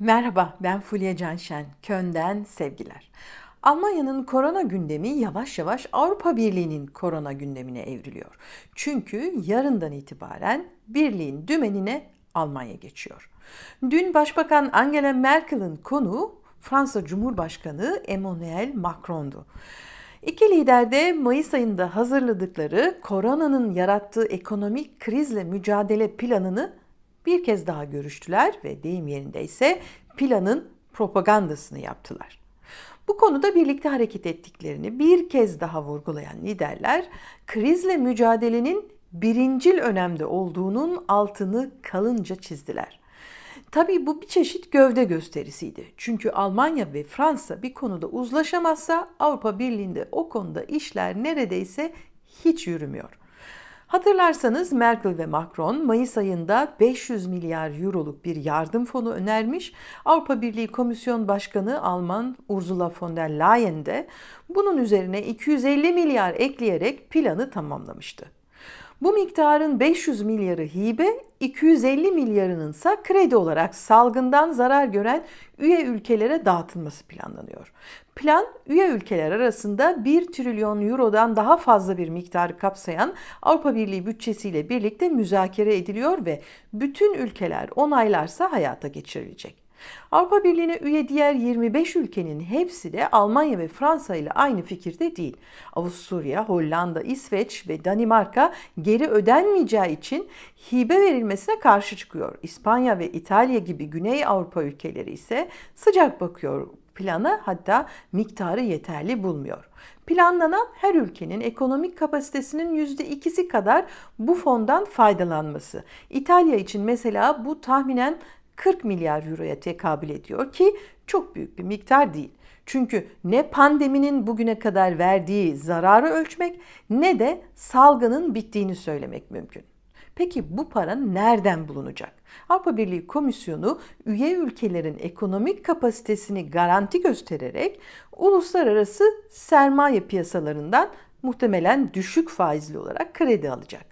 Merhaba, ben Fulya Canşen. Köln'den sevgiler. Almanya'nın korona gündemi yavaş yavaş Avrupa Birliği'nin korona gündemine evriliyor. Çünkü yarından itibaren birliğin dümenine Almanya geçiyor. Dün Başbakan Angela Merkel'in konuğu Fransa Cumhurbaşkanı Emmanuel Macron'du. İki lider de Mayıs ayında hazırladıkları koronanın yarattığı ekonomik krizle mücadele planını bir kez daha görüştüler ve deyim yerindeyse planın propagandasını yaptılar. Bu konuda birlikte hareket ettiklerini bir kez daha vurgulayan liderler krizle mücadelenin birincil önemde olduğunun altını kalınca çizdiler. Tabii bu bir çeşit gövde gösterisiydi. Çünkü Almanya ve Fransa bir konuda uzlaşamazsa Avrupa Birliği'nde o konuda işler neredeyse hiç yürümüyor. Hatırlarsanız Merkel ve Macron Mayıs ayında 500 milyar euroluk bir yardım fonu önermiş. Avrupa Birliği Komisyon Başkanı Alman Ursula von der Leyen de bunun üzerine 250 milyar ekleyerek planı tamamlamıştı. Bu miktarın 500 milyarı hibe, 250 milyarının ise kredi olarak salgından zarar gören üye ülkelere dağıtılması planlanıyor. Plan üye ülkeler arasında 1 trilyon eurodan daha fazla bir miktarı kapsayan Avrupa Birliği bütçesiyle birlikte müzakere ediliyor ve bütün ülkeler onaylarsa hayata geçirilecek. Avrupa Birliği'ne üye diğer 25 ülkenin hepsi de Almanya ve Fransa ile aynı fikirde değil. Avusturya, Hollanda, İsveç ve Danimarka geri ödenmeyeceği için hibe verilmesine karşı çıkıyor. İspanya ve İtalya gibi Güney Avrupa ülkeleri ise sıcak bakıyor plana hatta miktarı yeterli bulmuyor. Planlanan her ülkenin ekonomik kapasitesinin %2'si kadar bu fondan faydalanması. İtalya için mesela bu tahminen 40 milyar euroya tekabül ediyor ki çok büyük bir miktar değil. Çünkü ne pandeminin bugüne kadar verdiği zararı ölçmek ne de salgının bittiğini söylemek mümkün. Peki bu para nereden bulunacak? Avrupa Birliği Komisyonu üye ülkelerin ekonomik kapasitesini garanti göstererek uluslararası sermaye piyasalarından muhtemelen düşük faizli olarak kredi alacak.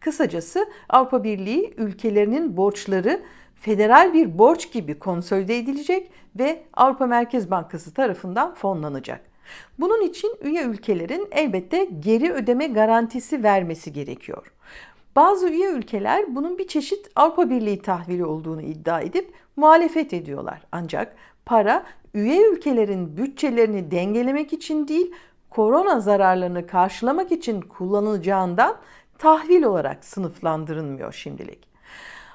Kısacası Avrupa Birliği ülkelerinin borçları federal bir borç gibi konsolide edilecek ve Avrupa Merkez Bankası tarafından fonlanacak. Bunun için üye ülkelerin elbette geri ödeme garantisi vermesi gerekiyor. Bazı üye ülkeler bunun bir çeşit Avrupa Birliği tahvili olduğunu iddia edip muhalefet ediyorlar. Ancak para üye ülkelerin bütçelerini dengelemek için değil, korona zararlarını karşılamak için kullanılacağından tahvil olarak sınıflandırılmıyor şimdilik.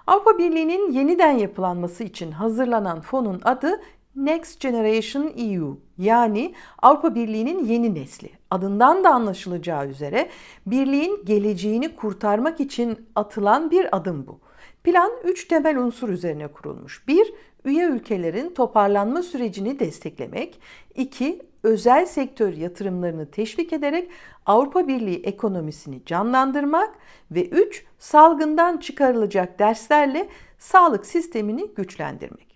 Avrupa Birliği'nin yeniden yapılanması için hazırlanan fonun adı Next Generation EU yani Avrupa Birliği'nin yeni nesli. Adından da anlaşılacağı üzere birliğin geleceğini kurtarmak için atılan bir adım bu. Plan 3 temel unsur üzerine kurulmuş. 1. Üye ülkelerin toparlanma sürecini desteklemek. 2 özel sektör yatırımlarını teşvik ederek Avrupa Birliği ekonomisini canlandırmak ve 3 salgından çıkarılacak derslerle sağlık sistemini güçlendirmek.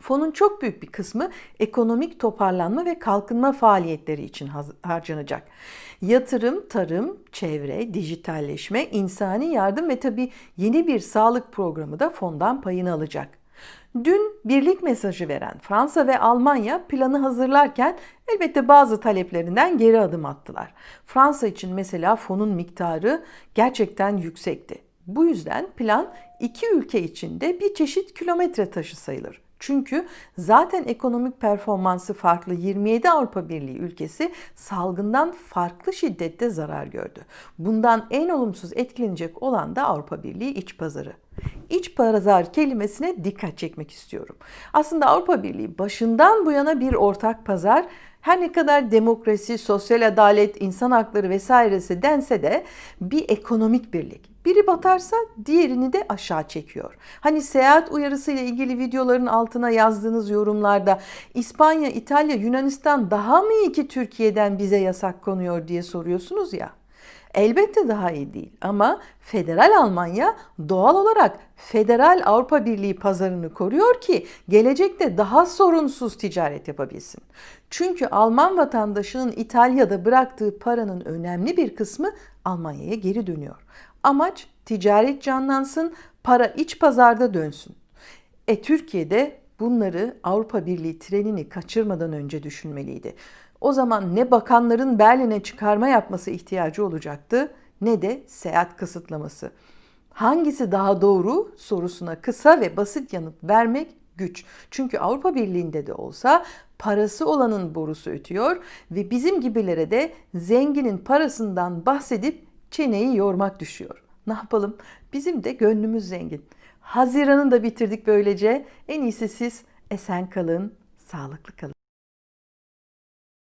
Fonun çok büyük bir kısmı ekonomik toparlanma ve kalkınma faaliyetleri için harcanacak. Yatırım, tarım, çevre, dijitalleşme, insani yardım ve tabii yeni bir sağlık programı da fondan payını alacak. Dün birlik mesajı veren Fransa ve Almanya planı hazırlarken elbette bazı taleplerinden geri adım attılar. Fransa için mesela fonun miktarı gerçekten yüksekti. Bu yüzden plan iki ülke içinde bir çeşit kilometre taşı sayılır. Çünkü zaten ekonomik performansı farklı 27 Avrupa Birliği ülkesi salgından farklı şiddette zarar gördü. Bundan en olumsuz etkilenecek olan da Avrupa Birliği iç pazarı. İç pazar kelimesine dikkat çekmek istiyorum. Aslında Avrupa Birliği başından bu yana bir ortak pazar her ne kadar demokrasi, sosyal adalet, insan hakları vesairesi dense de bir ekonomik birlik. Biri batarsa diğerini de aşağı çekiyor. Hani seyahat uyarısı ile ilgili videoların altına yazdığınız yorumlarda İspanya, İtalya, Yunanistan daha mı iyi ki Türkiye'den bize yasak konuyor diye soruyorsunuz ya. Elbette daha iyi değil ama federal Almanya doğal olarak federal Avrupa Birliği pazarını koruyor ki gelecekte daha sorunsuz ticaret yapabilsin. Çünkü Alman vatandaşının İtalya'da bıraktığı paranın önemli bir kısmı Almanya'ya geri dönüyor. Amaç ticaret canlansın, para iç pazarda dönsün. E Türkiye'de bunları Avrupa Birliği trenini kaçırmadan önce düşünmeliydi. O zaman ne bakanların Berlin'e çıkarma yapması ihtiyacı olacaktı ne de seyahat kısıtlaması. Hangisi daha doğru sorusuna kısa ve basit yanıt vermek güç. Çünkü Avrupa Birliği'nde de olsa parası olanın borusu ötüyor ve bizim gibilere de zenginin parasından bahsedip çeneyi yormak düşüyor. Ne yapalım? Bizim de gönlümüz zengin. Haziran'ı da bitirdik böylece. En iyisi siz esen kalın, sağlıklı kalın.